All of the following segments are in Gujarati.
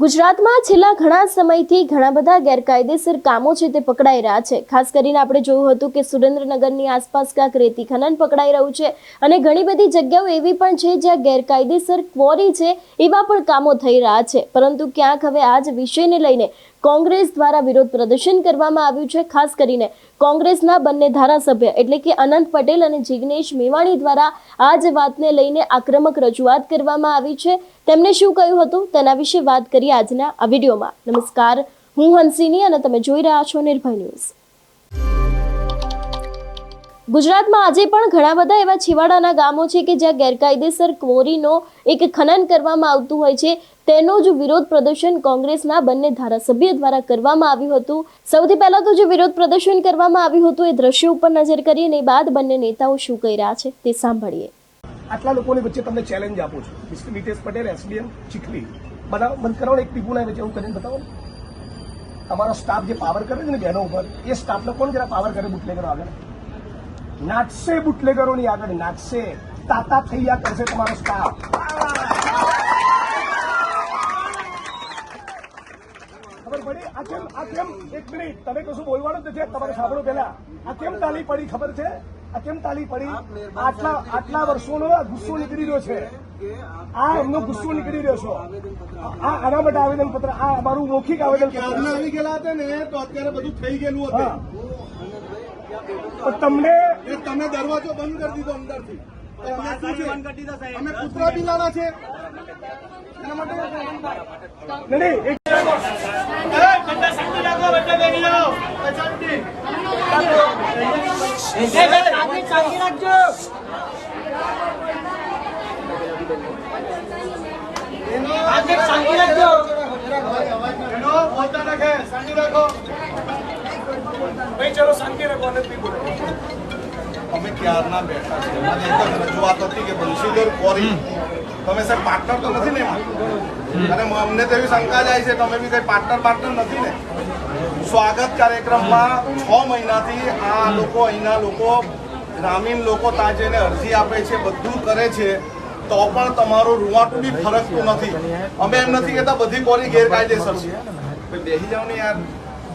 ગુજરાતમાં છેલ્લા ઘણા સમયથી ઘણા બધા ગેરકાયદેસર કામો છે તે પકડાઈ રહ્યા છે. ખાસ કરીને આપણે જોયું હતું કે સુરેન્દ્રનગરની આસપાસ ક્યાંક રેતી ખનન પકડાઈ રહ્યું છે અને ઘણી બધી જગ્યાઓ એવી પણ છે જ્યાં ગેરકાયદેસર ક્વોરી છે એવા પણ કામો થઈ રહ્યા છે. પરંતુ ક્યાંક હવે આ જ વિષયને લઈને કોંગ્રેસ દ્વારા વિરોધ પ્રદર્શન કરવામાં આવ્યું છે, ખાસ કરીને કોંગ્રેસના બંને ધારાસભ્ય એટલે કે અનંત પટેલ અને જિગ્નેશ મેવાણી દ્વારા આ જ વાતને લઈને આક્રમક રજૂઆત કરવામાં આવી છે. તેમણે શું કહ્યું હતું? તેના વિશે વાત કરીએ આજના આ વિડીયોમાં. નમસ્કાર, હું હંસિની અને તમે જોઈ રહ્યા છો નિર્ભય ન્યૂઝ. ગુજરાતમાં આજે પણ ઘણા બધા એવા છેવાડાના ગામો છે કે જ્યાં ગેરકાયદેસર ક્વોરીનો એક ખનન કરવામાં આવતું હોય છે. તેનો જ વિરોધ પ્રદર્શન કોંગ્રેસના બંને ધારાસભ્ય દ્વારા કરવામાં આવ્યું હતું. સૌથી પહેલા તો જે વિરોધ પ્રદર્શન કરવામાં આવ્યું હતું એ દ્રશ્ય ઉપર નજર કરીએ અને બાદ બંને નેતાઓ શું કહી રહ્યા છે તે સાંભળીએ. આટલા લોકોની વચ્ચે તમને ચેલેન્જ આપું છું. Mister Nitesh Patel SDM Chikhli. બધા બંધ કરો એક ટીપુના વચ્ચે એવું કરીને બતાવો તમારો સ્ટાફ જે પાવર કરે છે ને બહેનો ઉપર, એ સ્ટાફનો કોણ જરા પાવર કરે બુટલેગરો આગળ? નાચશે બુટલેગરોની આગળ નાચશે તાતા થઈ ગયા કરશે તમારો સ્ટાફ ખબર પડી? આ કેમ આ કેમ? એક મિનિટ તમે કશું બોલવાનું નથી તમારે સાંભળો પેલા આ કેમ તાલી પડી ખબર છે? આ કેમ તાલી પડી? આટલા આટલા વર્ષોનો ગુસ્સો નીકળી રહ્યો છે. આ એમનો ગુસ્સો નીકળી રહ્યો છે. આ આના માટે આવેદન પત્ર આ અમારું મૌખિક આવેદન પત્ર આવી ગયેલા હતા ને તો અત્યારે બધું થઈ ગયેલું હતું તો તમને તમે દરવાજો બંધ કરી દીધો અંદરથી. અમે કૂતરા બી અમે છે. એના માટે નહીં, નહીં એક ભાઈ ચલો શાંતિ રાખો નથી બોલો. અમે ક્યારના બેઠા છે મને એક જ રજૂઆત હતી કે બંશીધર કોરી. તમે સાહેબ પાર્ટનર તો નથી ને અને અમને તો એવી શંકા જાય છે તમે બી કઈ પાર્ટનર પાર્ટનર નથી ને? સ્વાગત કાર્યક્રમમાં છ મહિનાથી આ લોકો અહીંના લોકો ગ્રામીણ લોકો ત્યાં જઈને અરજી આપે છે બધું કરે છે. તો પણ તમારું રૂવાટું બી ફરકતું નથી. અમે એમ નથી કહેતા બધી કોરી ગેરકાયદેસર છે. બેસી જાઓ ને યાર.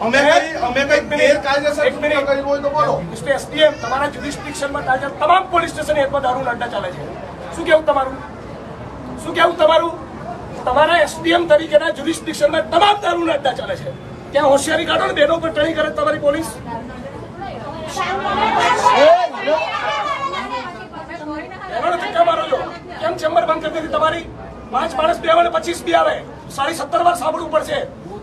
અમે કઈ અમે કઈ ગેરકાયદેસર એક મિનિટ. હોય તો બોલો. મિસ્ટર એસડીએમ તમારા જ્યુરિસ્ડિક્શનમાં તાજા તમામ પોલીસ સ્ટેશન હેઠમાં દારૂ અડ્ડા ચાલે છે. શું કેવું તમારું? શું કેવું તમારું? તમારા એસડીએમ તરીકેના જ્યુરિસ્ડિક્શનમાં તમામ દારૂ અડ્ડા ચાલે છે. ત્યાં હોશિયારી કાઢો ને બેનો પર ટ્રેનિંગ કરે તમારી પોલીસ. કેમ ચેમ્બર બંધ કરી તમારી? પાંચ માણસ બે આવે પચીસ બી આવે. સાડી સત્તર વાર સાંભળવું પડશે.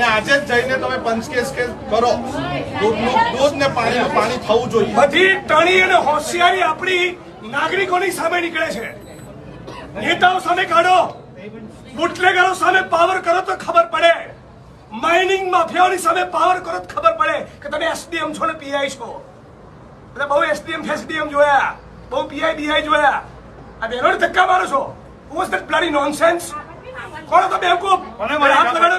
ને આજે જ જઈને તમે પંચકેસ કેસ કરો. દૂધનું દૂધ ને પાણી પાણી થવું જોઈએ. બધી ટણી અને હોશિયારી આપણી નાગરિકોની સામે નીકળે છે. નેતાઓ સામે કાઢો. બુટલેગરો સામે પાવર કરો તો ખબર પડે. માઇનિંગ માફિયાઓની સામે પાવર કરો તો ખબર પડે કે તમે એસડીએમ છો ને પીઆઈ છો. એટલે બહુ એસડીએમ ફેસડીએમ જોયા. બહુ પીઆઈ બીઆઈ જોયા. આ બેનો ધક્કા મારો છો. વોઝ ધેટ બ્લડી નોનસેન્સ કોણ હતો બેવકૂફ હાથ લગાડો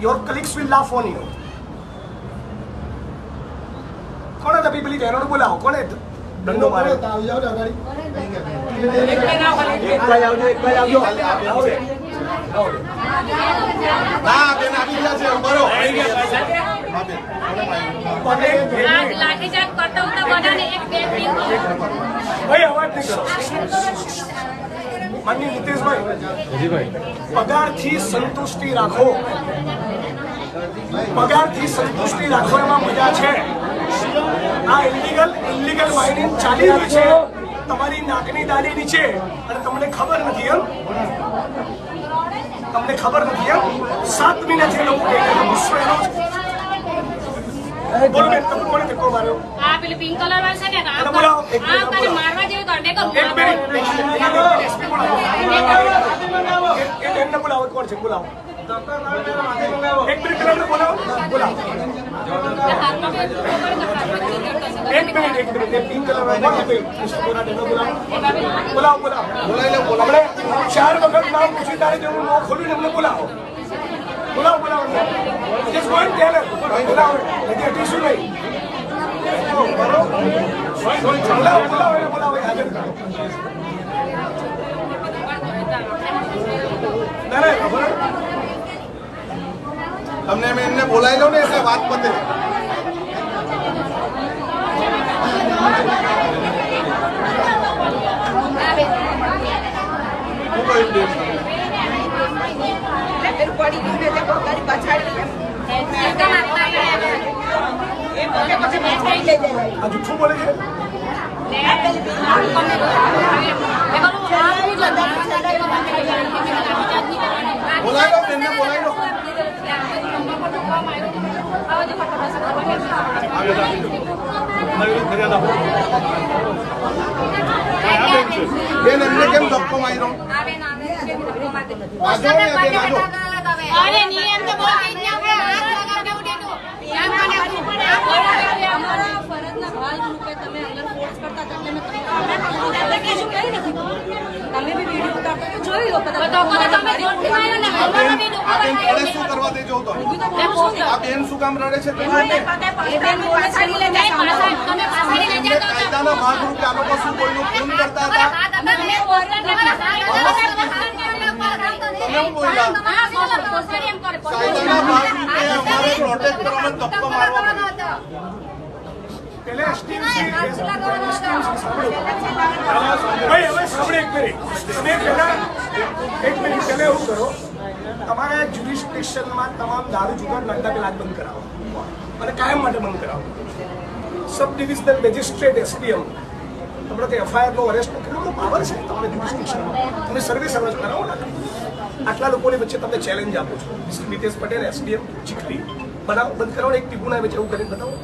your colleagues will laugh on you. કોણે તમે પેલી બહેનોને બોલાવો કોને દંડો મારે હતા? ભાઈ અવાજ નહીં કરો. માનની નીતિશભાઈ પગારથી સંતુષ્ટિ રાખો. પગારથી સંતુષ્ટિ રાખો એમાં મજા છે. આ ઇલીગલ ઇલીગલ માઇનિંગ ચાલી રહ્યું છે. તમારી નાકની દાડી નીચે. અને તમને ખબર નથી એમ. તમને ખબર નથી એમ. સાત મહિનાથી લોકો ગુસ્સો એનો. બોલો બેન તમે કોને ધક્કો માર્યો? આ પેલું પિંક કલર વાળું છે ને આ બોલાવો, એક આ બોલાવો. મારવા જેવું તો ડેકો એક મિનિટ એસપી બોલાવો એ- એ બેનને બોલાવો કોણ છે? બોલાવો. એક મિનિટ એમને બોલાવો. બોલાવો. એક મિનિટ એક મિનિટ પિંક કલર વાળો એમને બોલાવો. બોલાવો બોલાવો. બોલાવી લો, બોલાવો ચાર વખત નામ પૂછી તારે જેવું મોં ખોલ્યું એમને બોલાવો. બોલાવો બોલાવો. ગો એન્ડ ટેલ બોલાવો હજી હટીશું નહીં બરોબર બોલાવો બોલાવો એને બોલાવો એ હાજર કરો ના ના, ખબર તમને મેં એમને બોલાવી લો ને એટલે વાત પતે શું કહ્યું બેન? પડી ગયું ને તે પોતાની પછાડી એમ. એકદમ આપતા ગયા એ પોતે પછી પછાડી લઈ જાય આ જુઠ્ઠું બોલે છે? બોલાવી લો બેનને બોલાવી લો. બેન એમને કેમ ધક્કો માર્યો? આજો બેન આજો અરે નિયમ તો બહુ જ છે. આપણે હાથ લગાવને ઉડેલું. એમ મને ઉભું પડે. અમારા પ્રોટેક્ટ કરવાનો ધક્કો મારવો પડે પેલે એસટીએમસી ભાઈ હવે સાંભળે એક મિનિટ. તમે પહેલા એક મિનિટ તમે એવું કરો. તમારા જ્યુરિસ્ડિક્શનમાં તમામ દારૂ જુગાર નાખતા પહેલા બંધ કરાવો. અને કાયમ માટે બંધ કરાવો. સબ ડિવિઝનલ મેજિસ્ટ્રેટ એસડીએમ તમને તે એફઆઈઆર નો અરેસ્ટનો કેટલો પાવર છે તમારા જ્યુરિસ્ડિક્શનમાં તમે સર્વિસ સર્વિસ કરાવો આટલા લોકોની વચ્ચે તમને ચેલેન્જ આપો છો. Mister Nitesh Patel SDM Chikhli. બનાવો બંધ કરાવો એક ટીપુના વચ્ચે એવું કરીને બતાવો.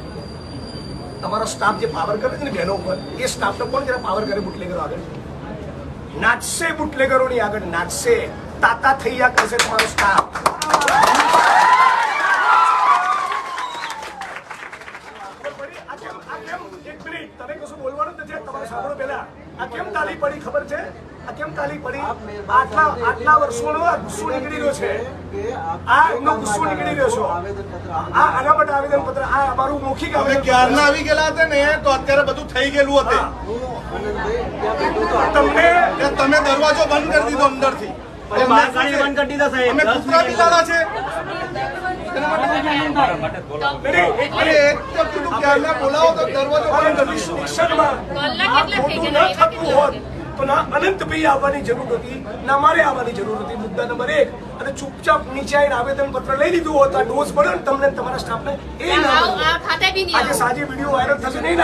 તમારો સ્ટાફ જે પાવર કરે છે ને બહેનો ઉપર, એ સ્ટાફનો કોણ જરા પાવર કરે બુટલેગરો આગળ? નાચશે બુટલેગરોની આગળ, નાચશે. તાતા થઈ ગયા કરશે તમારો સ્ટાફ આટલા આટલા વર્ષોનો ગુસ્સો નીકળી રહ્યો છે. આ ગુસ્સો નીકળી રહ્યો છો. આ આના માટે આવેદન પત્ર આ અમારું મૌખિક આવેદન ક્યારના આવી ગયેલા હતા ને તો અત્યારે બધું થઈ ગયેલું હતું. તમને તમે દરવાજો બંધ કરી દીધો અંદરથી. બહાર ગાડી બંધ કરી દીધા સાહેબ. અમે કૂતરા બિલાડા છે. બોલાવો તો દરવાજો બંધ કરી દીધો. તો ના અનંતભાઈ આવવાની જરૂર હતી. ના મારે આવવાની જરૂર હતી. મુદ્દા નંબર એક અને ચૂપચાપ નીચે આવીને આવેદન પત્ર લઈ લીધું હોત આ ડોઝ મળ્યો ને તમને તમારા સ્ટાફને એ ના આવું- મળ્યો. આ ખાતે બી નહીં આજે. સાંજે વીડિયો વાયરલ થશે નહીં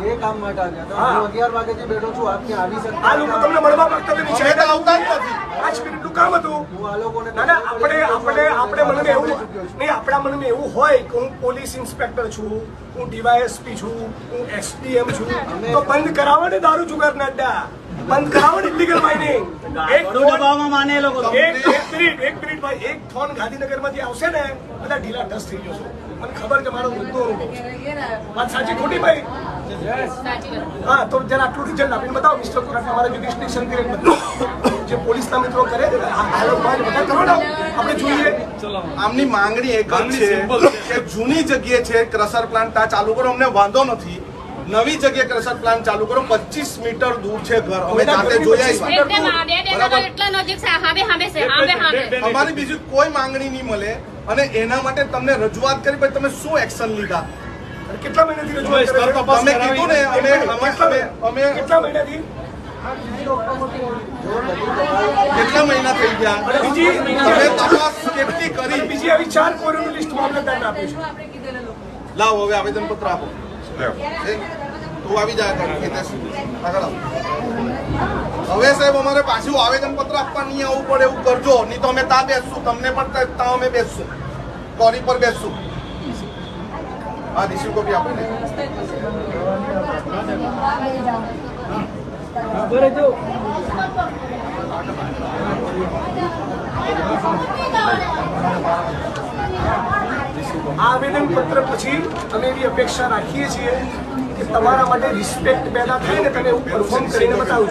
જે કામ માટે આવ્યા હતા હું. અગિયાર વાગ્યાથી બેઠો છું આપ ત્યાં આવી શકતા આ લોકો તમને મળવા માંગતા હતા નીચે આવતા જ નથી. પાંચ મિનિટનું કામ હતું. હું આ લોકોને ના ના આપણે આપણે આપણે મનમાં એવું નહીં આપણા મનમાં એવું હોય કે હું પોલીસ ઇન્સ્પેક્ટર છું હું ડીવાયએસપી છું હું એસડીએમ છું. તો બંધ કરાવો ને દારૂ જુગાર નડ્ડા બંધ કરાવો ને ઇલીગલ માઇનિંગ એક દબાવમાં માને એ લોકો એક એક મિનિટ એક મિનિટ ભાઈ એક ફોન ગાંધીનગરમાંથી આવશે ને બધા ઢીલા ઢસ થઈ જશો. મને ખબર કે મારો મુદ્દો વાત સાચી ખોટી ભાઈ? હા તો જરા આટલું રિઝલ્ટ આપીને બતાવો મિસ્ટર કોરાટ અમારા જ્યુડિશિયલ પીરિયડ બતાવો જે પોલીસના મિત્રો કરે છે ને, આ આ લોકો બધા કરો ને આપણે જોઈએ આમની માંગણી એક જ છે કે જૂની જગ્યાએ છે ક્રશર પ્લાન્ટ ત્યાં ચાલુ કરો અમને વાંધો નથી. નવી જગ્યાએ ક્રશર પ્લાન્ટ ચાલુ કરો પચીસ મીટર દૂર છે ઘર. અમે જાતે જોઈ આવ્યા એકદમ આ બે ડેગા તો એટલા નજીક છે. હામે હામે છે. હામે હામે અમારી બીજી કોઈ માંગણી નહીં મળે. અને એના માટે તમને રજૂઆત કરી પછી તમે શું એક્શન લીધા? કેટલા મહિનાથી રજૂઆત તમે કીધું ને અમે અમે કેટલા મહિનાથી? કેટલા મહિના થઈ ગયા? બીજી તમે તપાસ કેટલી કરી? બીજી આવી ચાર કોરીનું લિસ્ટ મામલતદાર આપીશું લાવો હવે આવેદન પત્ર આપો તું આવી જાય કર આગળ આવો. હવે સાહેબ અમારે પાછું આવેદન પત્ર આપવા નહીં આવવું પડે એવું કરજો. નહીં તો અમે ત્યાં બેસશું. તમને પણ ત્યાં- ત્યાં અમે બેસશું. કોરી પર બેસશું? હા રિસીવ કોપી આપો ને. આવેદન પત્ર પછી અમે એવી અપેક્ષા રાખીએ છીએ કે તમારા માટે રિસ્પેક્ટ પેદા થાય ને તમે એવું પરફોર્મ કરીને બતાવજો